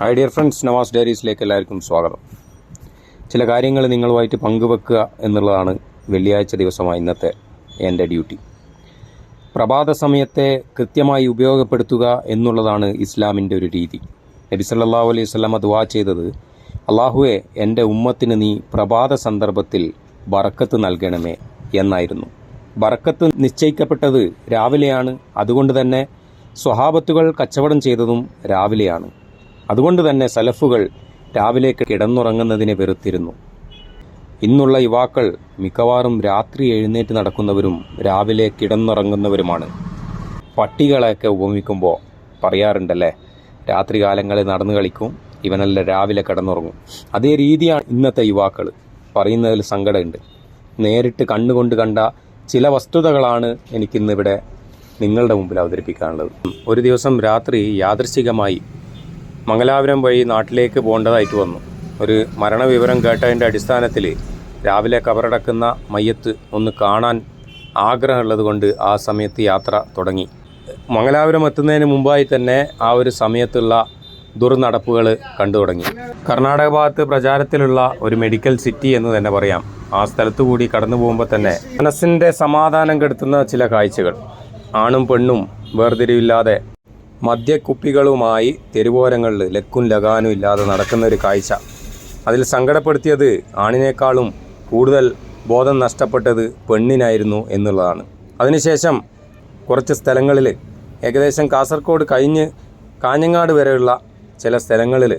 Hi dear friends Navas ഡയറീസിലേക്ക് എല്ലാവർക്കും സ്വാഗതം. ചില കാര്യങ്ങൾ നിങ്ങളുമായിട്ട് പങ്കുവെക്കുക എന്നുള്ളതാണ് വെള്ളിയാഴ്ച ദിവസമായ ഇന്നത്തെ എന്റെ ഡ്യൂട്ടി. പ്രഭാത സമയത്തെ കൃത്യമായി ഉപയോഗപ്പെടുത്തുക എന്നുള്ളതാണ് ഇസ്ലാമിന്റെ ഒരു രീതി. നബി സല്ലല്ലാഹു അലൈഹി വസല്ലമ ദുആ ചെയ്തത് അള്ളാഹുവെ എന്റെ ഉമ്മത്തിന് നീ പ്രഭാത സന്ദർഭത്തിൽ ബറക്കത്ത് നൽകണമേ എന്നായിരുന്നു. ബറക്കത്ത് നിശ്ചയിക്കപ്പെട്ടത് രാവിലെയാണ്. അതുകൊണ്ട് തന്നെ സ്വഹാബത്തുകൾ കച്ചവടം ചെയ്തതും രാവിലെയാണ്. അതുകൊണ്ട് തന്നെ സലഫുകൾ രാവിലേക്ക് കിടന്നുറങ്ങുന്നതിനെ വെറുത്തിരുന്നു. ഇന്നുള്ള യുവാക്കൾ മിക്കവാറും രാത്രി എഴുന്നേറ്റ് നടക്കുന്നവരും രാവിലെ കിടന്നുറങ്ങുന്നവരുമാണ്. പട്ടികളെയൊക്കെ ഉപമിക്കുമ്പോൾ പറയാറുണ്ടല്ലേ രാത്രികാലങ്ങളിൽ നടന്നു കളിക്കും ഇവനല്ല രാവിലെ കിടന്നുറങ്ങും. അതേ രീതിയാണ് ഇന്നത്തെ യുവാക്കൾ. പറയുന്നതിൽ സങ്കടമുണ്ട്. നേരിട്ട് കണ്ണുകൊണ്ട് കണ്ട ചില വസ്തുതകളാണ് എനിക്കിന്നിവിടെ നിങ്ങളുടെ മുമ്പിൽ അവതരിപ്പിക്കാനുള്ളത്. ഒരു ദിവസം രാത്രി യാദൃശികമായി മംഗലാപുരം വഴി നാട്ടിലേക്ക് പോകേണ്ടതായിട്ട് വന്നു. ഒരു മരണവിവരം കേട്ടതിന്റെ അടിസ്ഥാനത്തിൽ രാവിലെ കബറടക്കുന്ന മയ്യത്ത് ഒന്ന് കാണാൻ ആഗ്രഹമുള്ളത് കൊണ്ട് ആ സമയത്ത് യാത്ര തുടങ്ങി. മംഗലാപുരം എത്തുന്നതിന് മുമ്പായി തന്നെ ആ ഒരു സമയത്തുള്ള ദുർനടപ്പുകൾ കണ്ടു തുടങ്ങി. കർണാടക ഭാഗത്ത് പ്രചാരത്തിലുള്ള ഒരു മെഡിക്കൽ സിറ്റി എന്ന് തന്നെ പറയാം. ആ സ്ഥലത്തു കൂടി കടന്നു പോകുമ്പോൾ തന്നെ മനസ്സിന്റെ സമാധാനം കെടുത്തുന്ന ചില കാഴ്ചകൾ. ആണും പെണ്ണും വേർതിരിവില്ലാതെ മദ്യക്കുപ്പികളുമായി തെരുവോരങ്ങളിൽ ലക്കും ലഗാനും ഇല്ലാതെ നടക്കുന്ന ഒരു കാഴ്ച. അതിൽ സങ്കടപ്പെടുത്തിയത് ആണിനേക്കാളും കൂടുതൽ ബോധം നഷ്ടപ്പെട്ടത് പെണ്ണിനായിരുന്നു എന്നുള്ളതാണ്. അതിനുശേഷം കുറച്ച് സ്ഥലങ്ങളിൽ ഏകദേശം കാസർഗോഡ് കഴിഞ്ഞ് കാഞ്ഞങ്ങാട് വരെയുള്ള ചില സ്ഥലങ്ങളിൽ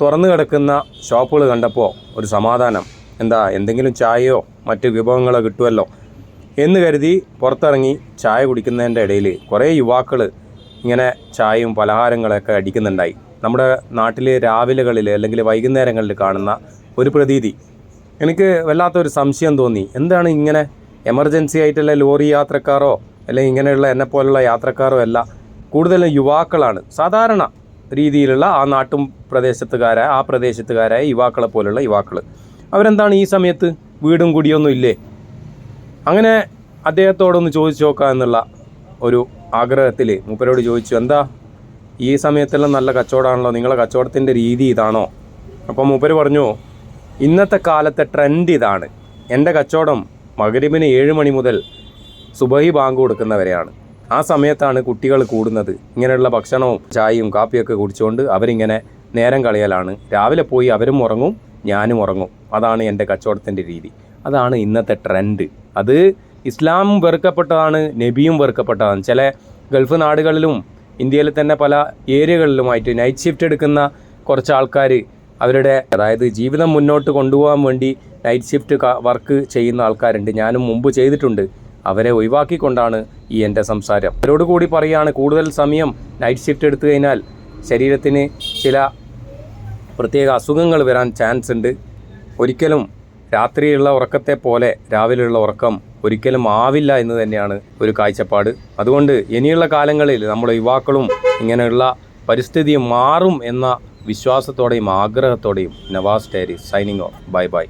തുറന്നു കിടക്കുന്ന ഷോപ്പുകൾ കണ്ടപ്പോൾ ഒരു സമാധാനം. എന്താ എന്തെങ്കിലും ചായയോ മറ്റ് വിഭവങ്ങളോ കിട്ടുമല്ലോ എന്ന് കരുതി പുറത്തിറങ്ങി ചായ കുടിക്കുന്നതിന്റെ ഇടയിൽ കുറേ യുവാക്കൾ ഇങ്ങനെ ചായയും പലഹാരങ്ങളൊക്കെ അടിക്കുന്നുണ്ടായി. നമ്മുടെ നാട്ടിലെ രാവിലെകളിൽ അല്ലെങ്കിൽ വൈകുന്നേരങ്ങളിൽ കാണുന്ന ഒരു പ്രതീതി. എനിക്ക് വല്ലാത്തൊരു സംശയം തോന്നി. എന്താണ് ഇങ്ങനെ എമർജൻസി ആയിട്ടുള്ള ലോറി യാത്രക്കാരോ അല്ലെങ്കിൽ ഇങ്ങനെയുള്ള എന്നെപ്പോലുള്ള യാത്രക്കാരോ അല്ല കൂടുതലും യുവാക്കളാണ്. സാധാരണ രീതിയിലുള്ള ആ നാട്ടും പ്രദേശത്തുകാരായ ആ പ്രദേശത്തുകാരായ യുവാക്കളെ പോലുള്ള യുവാക്കൾ അവരെന്താണ് ഈ സമയത്ത് വീടും കുടിയൊന്നും ഇല്ലേ? അങ്ങനെ അദ്ദേഹത്തോടൊന്ന് ചോദിച്ചു നോക്കാം എന്നുള്ള ഒരു ആഗ്രഹത്തിൽ മൂപ്പരോട് ചോദിച്ചു എന്താ? ഈ സമയത്തെല്ലാം നല്ല കച്ചവടമാണല്ലോ നിങ്ങളെ കച്ചവടത്തിന്റെ രീതി ഇതാണോ? അപ്പോൾ മൂപ്പര് പറഞ്ഞു ഇന്നത്തെ കാലത്തെ ട്രെൻഡ് ഇതാണ്. എന്റെ കച്ചവടം മകരിബിന് ഏഴ് മണി മുതൽ സുബഹി ബാങ്ക് കൊടുക്കുന്നവരെയാണ്. ആ സമയത്താണ് കുട്ടികൾ കൂടുന്നത്. ഇങ്ങനെയുള്ള ഭക്ഷണവും ചായയും കാപ്പിയൊക്കെ കുടിച്ചുകൊണ്ട് അവരിങ്ങനെ നേരം കളയലാണ്. രാവിലെ പോയി അവരും ഉറങ്ങും ഞാനും ഉറങ്ങും. അതാണ് എന്റെ കച്ചവടത്തിന്റെ രീതി. അതാണ് ഇന്നത്തെ ട്രെൻഡ് അത് ഇസ്ലാമും വെറുക്കപ്പെട്ടതാണ് നബിയും വെറുക്കപ്പെട്ടതാണ്. ചില ഗൾഫ് നാടുകളിലും ഇന്ത്യയിലെ തന്നെ പല ഏരിയകളിലുമായിട്ട് നൈറ്റ് ഷിഫ്റ്റ് എടുക്കുന്ന കുറച്ച് ആൾക്കാർ അവരുടെ അതായത് ജീവിതം മുന്നോട്ട് കൊണ്ടുപോകാൻ വേണ്ടി നൈറ്റ് ഷിഫ്റ്റ് വർക്ക് ചെയ്യുന്ന ആൾക്കാരുണ്ട്. ഞാനും മുമ്പ് ചെയ്തിട്ടുണ്ട്. അവരെ ഒഴിവാക്കിക്കൊണ്ടാണ് ഈ എന്റെ സംസാരം. അവരോട് കൂടി പറയുകയാണ് കൂടുതൽ സമയം നൈറ്റ് ഷിഫ്റ്റ് എടുത്തു കഴിഞ്ഞാൽ ശരീരത്തിന് ചില പ്രത്യേക അസുഖങ്ങൾ വരാൻ ചാൻസ് ഉണ്ട്. ഒരിക്കലും രാത്രിയുള്ള ഉറക്കത്തെ പോലെ രാവിലെയുള്ള ഉറക്കം ഒരിക്കലും ആവില്ല എന്ന് തന്നെയാണ് ഒരു കാഴ്ചപ്പാട്. അതുകൊണ്ട് ഇനിയുള്ള കാലങ്ങളിൽ നമ്മുടെ യുവാക്കളും ഇങ്ങനെയുള്ള പരിസ്ഥിതി മാറും എന്ന വിശ്വാസത്തോടെയും ആഗ്രഹത്തോടെയും Navas diary signing off. Bye bye.